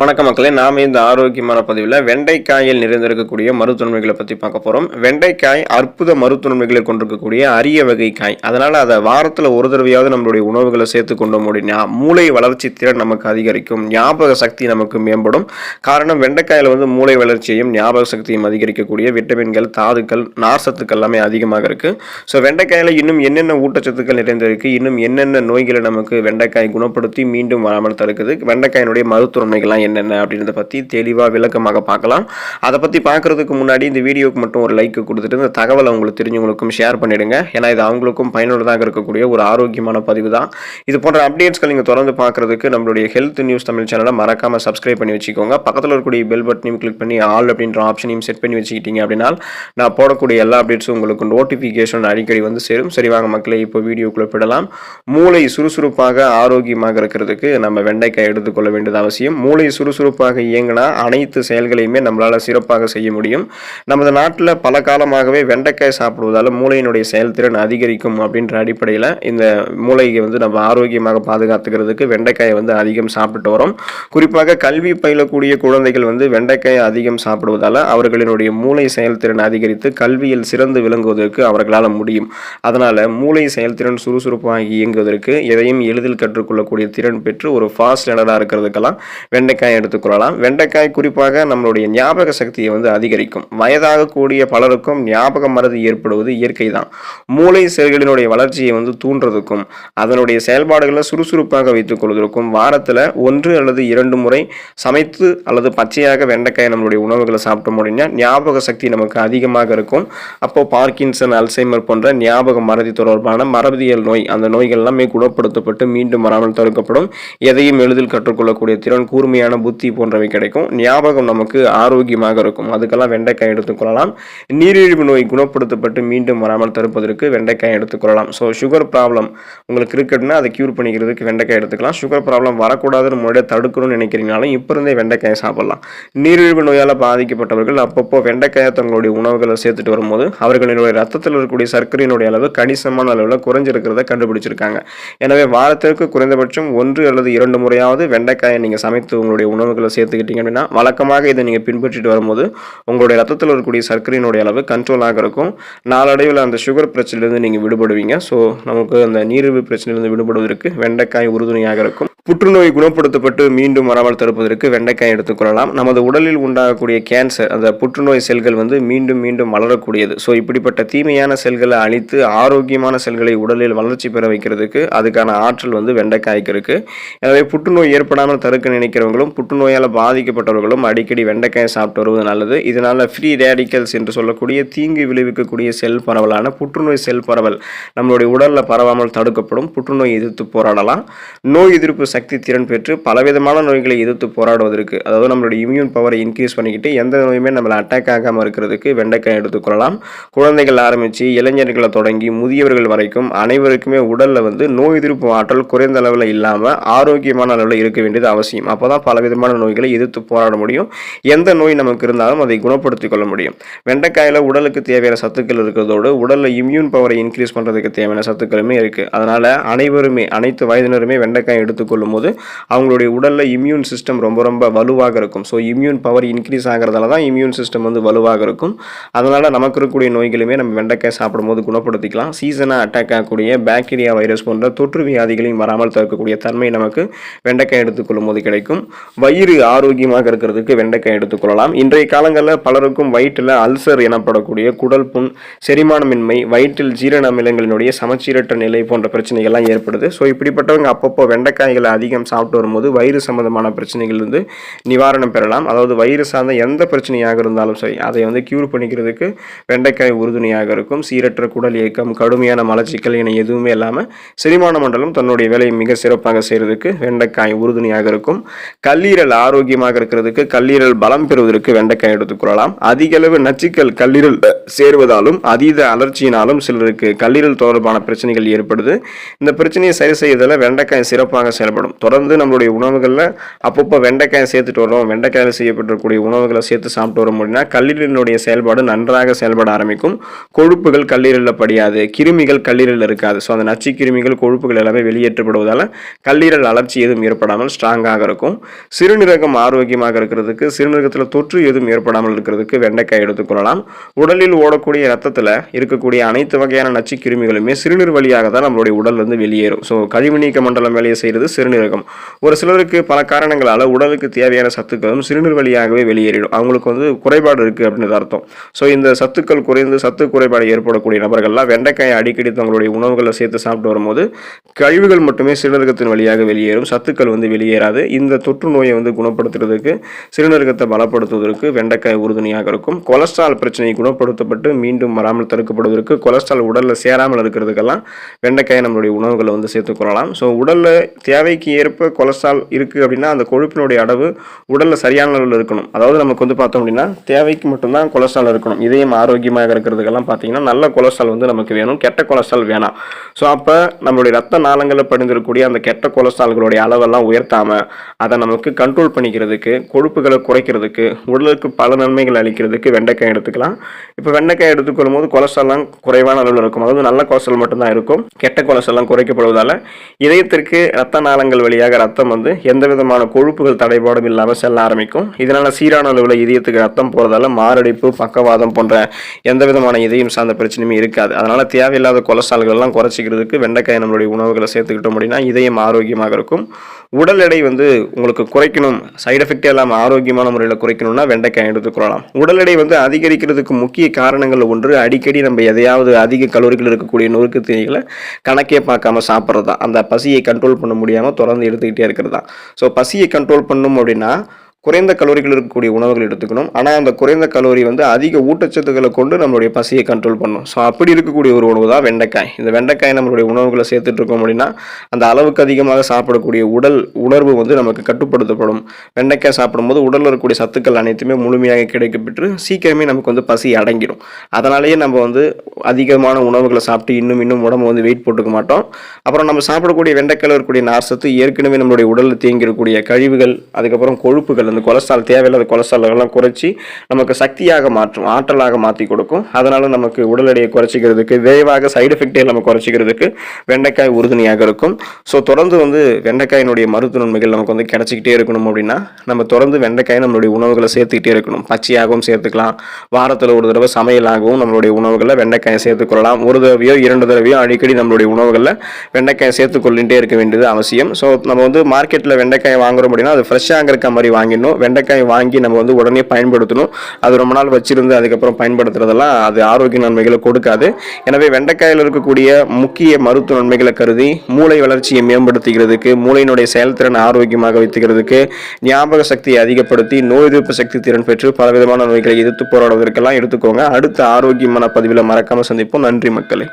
வணக்க மக்களே நாம இந்த ஆரோக்கியமான பதிவில் வெண்டைக்காயில் நிறைந்திருக்கக்கூடிய மருத்துவன்மைகளை பற்றி பார்க்க போகிறோம் வெண்டைக்காய் அற்புத மருத்துவன்மைகளை கொண்டிருக்கக்கூடிய அரிய வகை காய். அதனால் அதை வாரத்தில் ஒரு தடவையாவது நம்மளுடைய உணவுகளை சேர்த்து கொண்டோம் அப்படின்னா மூளை வளர்ச்சி திறன் நமக்கு அதிகரிக்கும் ஞாபக சக்தி நமக்கு மேம்படும். காரணம் வெண்டைக்காயில் வந்து மூளை வளர்ச்சியையும் ஞாபக சக்தியும் அதிகரிக்கக்கூடிய விட்டமின்கள் தாதுக்கள் நார் சத்துக்கள் எல்லாமே அதிகமாக இருக்குது ஸோ வெண்டைக்காயில் இன்னும் என்னென்ன ஊட்டச்சத்துக்கள் நிறைந்திருக்கு இன்னும் என்னென்ன நோய்களை நமக்கு வெண்டைக்காய் குணப்படுத்தி மீண்டும் வராமல் தடுக்குது? வெண்டைக்காயினுடைய மருத்துவன்மைகள்லாம் என்னென்ன அப்படின்றத பற்றி தெளிவாக விளக்கமாக பார்க்கலாம். அதை பற்றி பார்க்குறதுக்கு முன்னாடி இந்த வீடியோக்கு மட்டும் ஒரு லைக் கொடுத்துட்டு இந்த தகவலை உங்களுக்கு தெரிஞ்சவங்களுக்கும் ஷேர் பண்ணிவிடுங்க ஏன்னா இது அவங்களுக்கும் பயனுள்ளதாக இருக்கக்கூடிய ஒரு ஆரோக்கியமான பதிவு தான். இது போன்ற அப்டேட்ஸ்கள் நீங்கள் தொடர்ந்து பார்க்குறதுக்கு நம்மளுடைய ஹெல்த் நியூஸ் தமிழ் சேனலை மறக்காமல் சப்ஸ்கிரைப் பண்ணி வச்சுக்கோங்க. பக்கத்தில் இருக்கக்கூடிய பெல் பட்டனையும் கிளிக் பண்ணி ஆல் அப்படின்ற ஆப்ஷனையும் செட் பண்ணி வச்சுக்கிட்டீங்க அப்படின்னா நான் போடக்கூடிய எல்லா அப்டேட்ஸும் உங்களுக்கு நோட்டிஃபிகேஷன் அடிக்கடி வந்து சேரும். சரி வாங்க மக்களே இப்போ வீடியோக்குள்ளே போயிடலாம். மூளை சுறுசுறுப்பாக ஆரோக்கியமாக இருக்கிறதுக்கு நம்ம வெண்டைக்காய் எடுத்துக்கொள்ள வேண்டியது அவசியம். மூளை சுறுசுறுப்பாக இயங்கினா அனைத்து செயல்களையுமே நம்மளால் சிறப்பாக செய்ய முடியும். நமது நாட்டில் பல காலமாகவே வெண்டைக்காய் சாப்பிடுவதால் மூளையினுடைய செயல்திறன் அதிகரிக்கும் அப்படின்ற அடிப்படையில் இந்த மூளையை வந்து நம்ம ஆரோக்கியமாக பாதுகாத்துக்கிறதுக்கு வெண்டைக்காயை வந்து அதிகம் சாப்பிட்டு வரோம். குறிப்பாக கல்வி பயிலக்கூடிய குழந்தைகள் வந்து வெண்டைக்காயை அதிகம் சாப்பிடுவதால் அவர்களினுடைய மூளை செயல்திறன் அதிகரித்து கல்வியில் சிறந்து விளங்குவதற்கு அவர்களால் முடியும். அதனால் மூளை செயல்திறன் சுறுசுறுப்பாக இயங்குவதற்கு எதையும் எளிதில் கற்றுக்கொள்ளக்கூடிய திறன் பெற்று ஒரு ஃபாஸ்ட் லேனராக இருக்கிறதுக்கெல்லாம் வெண்டைக்காய் எடுத்துக்கொள்ளலாம் வெண்டைக்காய் குறிப்பாக நம்மளுடைய ஞாபக சக்தியை வந்து அதிகரிக்கும். வயதாகக்கூடிய பலருக்கும் ஞாபக மருதி ஏற்படுவது இயற்கை தான் மூளை செல்களினுடைய வளர்ச்சியை வந்து தூண்டுறதுக்கும் அதனுடைய செயல்பாடுகளை சுறுசுறுப்பாக வைத்துக் கொள்வதற்கும் வாரத்தில் ஒன்று அல்லது இரண்டு முறை சமைத்து அல்லது பச்சையாக வெண்டைக்காய் நம்மளுடைய உணவுகளை சாப்பிட்டோம் அப்படின்னா ஞாபக சக்தி நமக்கு அதிகமாக இருக்கும். அப்போ பார்க்கின்சன் அல்சைமர் போன்ற ஞாபக மறதி தொடர்பான மரபியல் நோய் அந்த நோய்கள் எல்லாமே குணப்படுத்தப்பட்டு மீண்டும் வராமல் தடுக்கப்படும். எதையும் எளிதில் கற்றுக்கொள்ளக்கூடிய திறன் கூர்மையான புத்தி போன்றவை கிடைக்கும். ஞாபகம் நமக்கு ஆரோக்கியமாக இருக்கும். அதுக்கெல்லாம் வெண்டைக்காய் எடுத்துக்கொள்ளலாம் நீரிழிவு நோய் குணப்படுத்தப்பட்டு மீண்டும் வராமல் தடுப்பதற்கு வெண்டைக்காய் எடுத்துக்கொள்ளலாம் ஸோ சுகர் ப்ராப்ளம் உங்களுக்கு இருக்குன்னா அதை க்யூர் பண்ணிக்கிறதுக்கு வெண்டைக்காய் எடுத்துக்கலாம். சுகர் ப்ராப்ளம் வரக்கூடாதுன்னு முன்னாடியே தடுக்கணும்னு நினைக்கிறீங்கனாலும் இப்போ இருந்தே வெண்டைக்காயை சாப்பிடலாம். நீரிழிவு நோயால் பாதிக்கப்பட்டவர்கள் அப்பப்போ வெண்டைக்காயை தங்களுடைய உணவுகளை சேர்த்துட்டு வரும்போது அவர்களினுடைய ரத்தத்தில் இருக்கக்கூடிய சர்க்கரையினுடைய அளவு கணிசமான அளவில் குறைஞ்சிருக்கிறத கண்டுபிடிச்சிருக்காங்க. எனவே வாரத்திற்கு குறைந்தபட்சம் ஒன்று அல்லது இரண்டு முறையாவது வெண்டைக்காயை நீங்கள் சமைத்து உங்களுடைய உணவுகளை சேர்த்துக்கிட்டீங்க அப்படின்னா வழக்கமாக இதை நீங்கள் பின்பற்றிட்டு வரும்போது உங்களுடைய ரத்தத்தில் இருக்கக்கூடிய சர்க்கரையினுடைய அளவு கண்ட்ரோலாக இருக்கும். நாளடைவில் அந்த சுகர் பிரச்சனையிலேருந்து நீங்கள் விடுபடுவீங்க. ஸோ நமக்கு அந்த நீரிழிவு பிரச்சனையிலேருந்து விடுபடுவதற்கு வெண்டைக்காய் உறுதுணையாக இருக்கும். புற்றுநோய் குணப்படுத்தப்பட்டு மீண்டும் வராமல் தடுப்பதற்கு வெண்டைக்காய் எடுத்துக்கொள்ளலாம் நமது உடலில் உண்டாகக்கூடிய கேன்சர் அந்த புற்றுநோய் செல்கள் வந்து மீண்டும் மீண்டும் வளரக்கூடியது. ஸோ இப்படிப்பட்ட தீமையான செல்களை அழித்து ஆரோக்கியமான செல்களை உடலில் வளர்ச்சி பெற வைக்கிறதுக்கு அதுக்கான ஆற்றல் வந்து வெண்டைக்காய்க்கு இருக்கு. எனவே புற்றுநோய் ஏற்படாமல் தடுக்க நினைக்கிறவங்களும் புற்றுநோயால் பாதிக்கப்பட்டவர்களும் அடிக்கடி வெண்டைக்காயை சாப்பிட்டு வருவது நல்லது. இதனால் ஃப்ரீ ரேடிக்கல்ஸ் என்று சொல்லக்கூடிய தீங்கு விளைவிக்கக்கூடிய செல் பரவலான புற்றுநோய் செல் பரவல் நம்மளுடைய உடலில் பரவாமல் தடுக்கப்படும். புற்றுநோய் எதிர்த்து போராடலாம். நோய் எதிர்ப்பு சக்தி திறன் பெற்று பலவிதமான நோய்களை எதிர்த்து போராடுவதற்கு அதாவது நம்மளுடைய இம்யூன் பவரை இன்க்ரீஸ் பண்ணிக்கிட்டு எந்த நோயுமே நம்மளை அட்டாக் ஆகாமல் இருக்கிறதுக்கு வெண்டைக்காய் எடுத்துக்கொள்ளலாம். குழந்தைகள் ஆரம்பித்து இளைஞர்களை தொடங்கி முதியவர்கள் வரைக்கும் அனைவருக்குமே உடலில் வந்து நோய் எதிர்ப்பு ஆற்றல் குறைந்த அளவில் இல்லாமல் ஆரோக்கியமான அளவில் இருக்க வேண்டியது அவசியம். அப்போ தான் பலவிதமான நோய்களை எதிர்த்து போராட முடியும். எந்த நோய் நமக்கு இருந்தாலும் அதை குணப்படுத்திக் கொள்ள முடியும். வெண்டைக்காயில் உடலுக்கு தேவையான சத்துக்கள் இருக்கிறதோடு உடலில் இம்யூன் பவரை இன்க்ரீஸ் பண்ணுறதுக்கு தேவையான சத்துக்களுமே இருக்குது அதனால் அனைவருமே அனைத்து வயதினருமே வெண்டைக்காய் எடுத்துக்கொள்ளும் போது அவங்களுடைய உடலில் இம்யூன் சிஸ்டம் ரொம்ப ரொம்ப வலுவாக இருக்கும். ஸோ இம்யூன் பவர் இன்க்ரீஸ் ஆகிறதால தான் இம்யூன் சிஸ்டம் வந்து வலுவாக இருக்கும். அதனால் நமக்கு இருக்கக்கூடிய நோய்களுமே நம்ம வெண்டைக்காய் சாப்பிடும்போது குணப்படுத்திக்கலாம். சீசனாக அட்டாக் ஆகக்கூடிய பாக்டீரியா வைரஸ் போன்ற தொற்று வியாதிகளையும் வராமல் தவிர்க்கக்கூடிய தன்மை நமக்கு வெண்டைக்காய் எடுத்துக்கொள்ளும் போது கிடைக்கும். வயிறு ஆரோக்கியமாக இருக்கிறதுக்கு வெண்டைக்காய் எடுத்துக்கொள்ளலாம். இன்றைய காலங்களில் பலருக்கும் வயிற்றில் அல்சர் எனப்படக்கூடிய குடல் புண் செரிமானமின்மை வயிற்றில் ஜீரண அமிலங்களினுடைய சமச்சீரற்ற நிலை போன்ற பிரச்சனைகள்லாம் ஏற்படுது. ஸோ இப்படிப்பட்டவங்க அப்பப்போ வெண்டைக்காய்களை அதிகம் சாப்பிட்டு வரும்போது வயிறு சம்பந்தமான பிரச்சனைகள் இருந்து நிவாரணம் பெறலாம். அதாவது வயிறு சார்ந்த எந்த பிரச்சனையாக இருந்தாலும் சரி அதை வந்து க்யூர் பண்ணிக்கிறதுக்கு வெண்டைக்காய் உறுதுணையாக இருக்கும். சீரற்ற குடல் இயக்கம் கடுமையான மலச்சிக்கல் என எதுவுமே இல்லாமல் செரிமான மண்டலம் தன்னுடைய வேலையை மிக சிறப்பாக செய்கிறதுக்கு வெண்டைக்காய் உறுதுணையாக இருக்கும். கல்லீரல் ஆரோக்கியமாக இருக்கிறதுக்கு கல்லீரல் பலம் பெறுவதற்கு வெண்டைக்காய் எடுத்துக்கொள்ளலாம் அதிக அளவு நச்சுக்கள் கல்லீரல் சேருவதாலும் அதீத அலர்ச்சியினாலும் சிலருக்கு கல்லீரல் தொடர்பான பிரச்சனைகள் ஏற்படுது. இந்த பிரச்சனையை சரி செய்வதில் வெண்டைக்காய் சிறப்பாக செயல்படும் வெளியேற்றப்படும் தொடர்ந்து நம்மளுடைய உணவுகளில் அப்பப்போ வெண்டைக்காயை சேர்த்துட்டு வரோம் வெண்டைக்காயில் செய்யப்பட்டிருக்கக்கூடிய உணவுகளை சேர்த்து சாப்பிட்டு வரோம் அப்படின்னா கல்லீரலினுடைய செயல்பாடு நன்றாக செயல்பட ஆரம்பிக்கும். கொழுப்புகள் கல்லீரலில் படியாது. கிருமிகள் கல்லீரலில் இருக்காது. ஸோ அந்த நச்சு கிருமிகள் கொழுப்புகள் எல்லாமே வெளியேற்றப்படுவதால் கல்லீரல் அலர்ச்சி எதுவும் ஏற்படாமல் ஸ்ட்ராங்காக இருக்கும். சிறுநீரகம் ஆரோக்கியமாக இருக்கிறதுக்கு சிறுநீரகத்தில் தொற்று எதுவும் ஏற்படாமல் இருக்கிறதுக்கு வெண்டைக்காய் எடுத்துக்கொள்ளலாம் உடலில் ஓடக்கூடிய ரத்தத்தில் இருக்கக்கூடிய அனைத்து வகையான நச்சு கிருமிகளுமே சிறுநீர் வழியாக தான் நம்மளுடைய உடல் வந்து வெளியேறும். ஸோ கழிவு நீக்க மண்டலம் வேலையை செய்கிறது சிறுநீரகம். ஒரு சிலருக்கு பல காரணங்களால் உடலுக்கு தேவையான சத்துக்களும் சிறுநீர் வழியாகவே வெளியேறிடும். அவங்களுக்கு வந்து குறைபாடு இருக்குது அப்படின்னு அர்த்தம். ஸோ இந்த சத்துக்கள் குறைந்து சத்து குறைபாடு ஏற்படக்கூடிய நபர்கள்லாம் வெண்டைக்காயை அடிக்கடி தங்களுடைய உணவுகளை சேர்த்து சாப்பிட்டு வரும்போது கழிவுகள் மட்டுமே சிறுநீரகத்தின் வழியாக வெளியேறும். சத்துக்கள் வந்து வெளியேறாது. இந்த தொற்று நோயை வந்து குணப்படுத்துறதுக்கு சிறுநீரகத்தை பலப்படுத்துவதற்கு வெண்டைக்காய் உறுதுணையாக இருக்கும். கொலஸ்ட்ரால் பிரச்சனையை குணப்படுத்தப்பட்டு மீண்டும் வராமல் தடுக்கப்படுவதற்கு கொலஸ்ட்ரால் உடலில் சேராமல் இருக்கிறதுக்கெல்லாம் வெண்டைக்காயை நம்மளுடைய உணவுகளை வந்து சேர்த்துக்கொள்ளலாம் ஸோ உடலில் தேவை தேவைக்கு ஏற்ப கொலஸ்ட்ரால் இருக்குது அப்படின்னா அந்த கொழுப்பினுடைய அளவு உடலில் சரியான அளவில் இருக்கணும். அதாவது நமக்கு வந்து பார்த்தோம் அப்படின்னா தேவைக்கு மட்டும்தான் கொலஸ்ட்ரால் இருக்கணும். இதயம் ஆரோக்கியமாக இருக்கிறதுக்கெல்லாம் பார்த்தீங்கன்னா நல்ல கொலஸ்ட்ரால் வந்து நமக்கு வேணும். கெட்ட கொலஸ்ட்ரால் வேணாம். ஸோ அப்போ நம்மளுடைய ரத்த நாளங்களில் படிந்திருக்கக்கூடிய அந்த கெட்ட கொலஸ்ட்ரால்களுடைய அளவெல்லாம் உயர்த்தாமல் அதை நமக்கு கண்ட்ரோல் பண்ணிக்கிறதுக்கு கொழுப்புகளை குறைக்கிறதுக்கு உடலுக்கு பல நன்மைகள் அளிக்கிறதுக்கு வெண்டைக்காய் எடுத்துக்கலாம். இப்போ வெண்டைக்காய் எடுத்துக்கொள்ளும் போது கொலஸ்ட்ரால்லாம் குறைவான அளவில் இருக்கும். அதாவது நல்ல கொலஸ்ட்ரால் மட்டும்தான் இருக்கும். கெட்ட கொலஸ்ட்ரால்லாம் குறைக்கப்படுவதால் இதயத்திற்கு ரத்த நாளங்கள் வழியாக ரத்தம் வந்து எந்த விதமான கொழுப்புகள் தடைபாடும் இல்லாமல் செல்ல ஆரம்பிக்கும். இதனால் சீரான அளவில் இதயத்துக்கு ரத்தம் போகிறதால மாரடைப்பு பக்கவாதம் போன்ற எந்த விதமான இதயம் சார்ந்த பிரச்சனையுமே இருக்காது. அதனால் தேவையில்லாத கொலஸ்ட்ரால்கள்லாம் குறைச்சிக்கிறதுக்கு வெண்டைக்காய் நம்மளுடைய உணவுகளை சேர்த்துக்கிட்டோம் அப்படின்னா இதயம் ஆரோக்கியமாக இருக்கும். உடல் எடை வந்து உங்களுக்கு குறைக்கணும். சைடு எஃபெக்டே இல்லாமல் ஆரோக்கியமான முறையில் குறைக்கணும்னா வெண்டைக்காய் எடுத்துக்கொள்ளலாம் உடல் எடை வந்து அதிகரிக்கிறதுக்கு முக்கிய காரணங்கள் ஒன்று அடிக்கடி நம்ம எதையாவது அதிக கலோரிகள் இருக்கக்கூடிய நொறுக்கு தீனிகளை கணக்கே பார்க்காம சாப்பிட்றது தான் அந்த பசியை கண்ட்ரோல் பண்ண முடியாமல் தொடர்ந்து எடுத்துக்கிட்டே இருக்கிறது. தான் ஸோ பசியை கண்ட்ரோல் பண்ணும் அப்படின்னா குறைந்த கலோரிகள் இருக்கக்கூடிய உணவுகள் எடுத்துக்கணும். ஆனால் அந்த குறைந்த கலோரி வந்து அதிக ஊட்டச்சத்துக்களை கொண்டு நம்மளுடைய பசியை கண்ட்ரோல் பண்ணும். ஸோ அப்படி இருக்கக்கூடிய ஒரு உணவு தான் வெண்டைக்காய். இந்த வெண்டைக்காய் நம்மளுடைய உணவுகளை சேர்த்துட்டு இருக்கோம் அப்படின்னா அந்த அளவுக்கு அதிகமாக சாப்பிடக்கூடிய உடல் உணர்வு வந்து நமக்கு கட்டுப்படுத்தப்படும். வெண்டைக்காய் சாப்பிடும்போது உடலில் இருக்கக்கூடிய சத்துக்கள் அனைத்துமே முழுமையாக கிடைக்கப்பெற்று சீக்கிரமே நமக்கு வந்து பசி அடங்கிடும் அதனாலேயே நம்ம வந்து அதிகமான உணவுகளை சாப்பிட்டு இன்னும் இன்னும் உடம்பு வந்து வெயிட் போட்டுக்க மாட்டோம். அப்புறம் நம்ம சாப்பிடக்கூடிய வெண்டைக்காயில் இருக்கக்கூடிய நார் சத்து ஏற்கனவே நம்மளுடைய உடலில் தேங்கிருக்கக்கூடிய கழிவுகள் அதுக்கப்புறம் கொழுப்புகள் அந்த கொலஸ்ட்ரால் தேவையில்லாத கொலஸ்ட்ரால்லாம் குறைச்சி நமக்கு சக்தியாக மாற்றும் ஆற்றலாக மாற்றி கொடுக்கும். அதனால் நமக்கு உடல் எடையை குறைச்சிக்கிறதுக்கு விரைவாக சைடு எஃபெக்டே நம்ம குறைச்சிக்கிறதுக்கு வெண்டைக்காய் உறுதுணையாக இருக்கும். ஸோ தொடர்ந்து வந்து வெண்டைக்காயினுடைய மருத்துவ நன்மைகள் நமக்கு வந்து கிடைச்சிக்கிட்டே இருக்கணும் அப்படின்னா நம்ம தொடர்ந்து வெண்டைக்காய் நம்மளுடைய உணவுகளை சேர்த்துக்கிட்டே இருக்கணும். பச்சையாகவும் சேர்த்துக்கலாம். வாரத்தில் ஒரு தடவை சமையலாகவும் நம்மளுடைய உணவுகளில் வெண்டைக்காயை சேர்த்துக்கொள்ளலாம். ஒரு தடவையோ இரண்டு தடவையோ அடிக்கடி நம்மளுடைய உணவுகளில் வெண்டைக்காயை சேர்த்துக்கொள்ளிகிட்டே இருக்க வேண்டியது அவசியம். ஸோ நம்ம வந்து மார்க்கெட்டில் வெண்டைக்காயை வாங்குறோம் அப்படின்னா அது ஃப்ரெஷ்ஷாக இருக்க மாதிரி வாங்கிடணும் வெண்டைக்காய் வாங்கி நம்ம வந்து உடனே பயன்படுத்தணும். அது ரொம்ப நாள் வச்சிருந்து அதுக்கப்புறம் பயன்படுத்துறதெல்லாம் அது ஆரோக்கிய நன்மைகளை கொடுக்காது. எனவே வெண்டைக்காயில் இருக்கக்கூடிய முக்கிய மருத்துவ நன்மைகளை கருதி மூளை வளர்ச்சியை மேம்படுத்துகிறதுக்கு மூளையினுடைய செயல்திறன் ஆரோக்கியமாக வைத்துக்கிறதுக்கு ஞாபக சக்தியை அதிகப்படுத்தி நோய் எதிர்ப்பு சக்தி திறன் பெற்று பலவிதமான நோய்களை எதிர்த்து போராடுவதற்கெல்லாம் எடுத்துக்கோங்க. அடுத்த ஆரோக்கியமான பதிவில் மறக்காமல் சந்திப்போம். நன்றி மக்களை.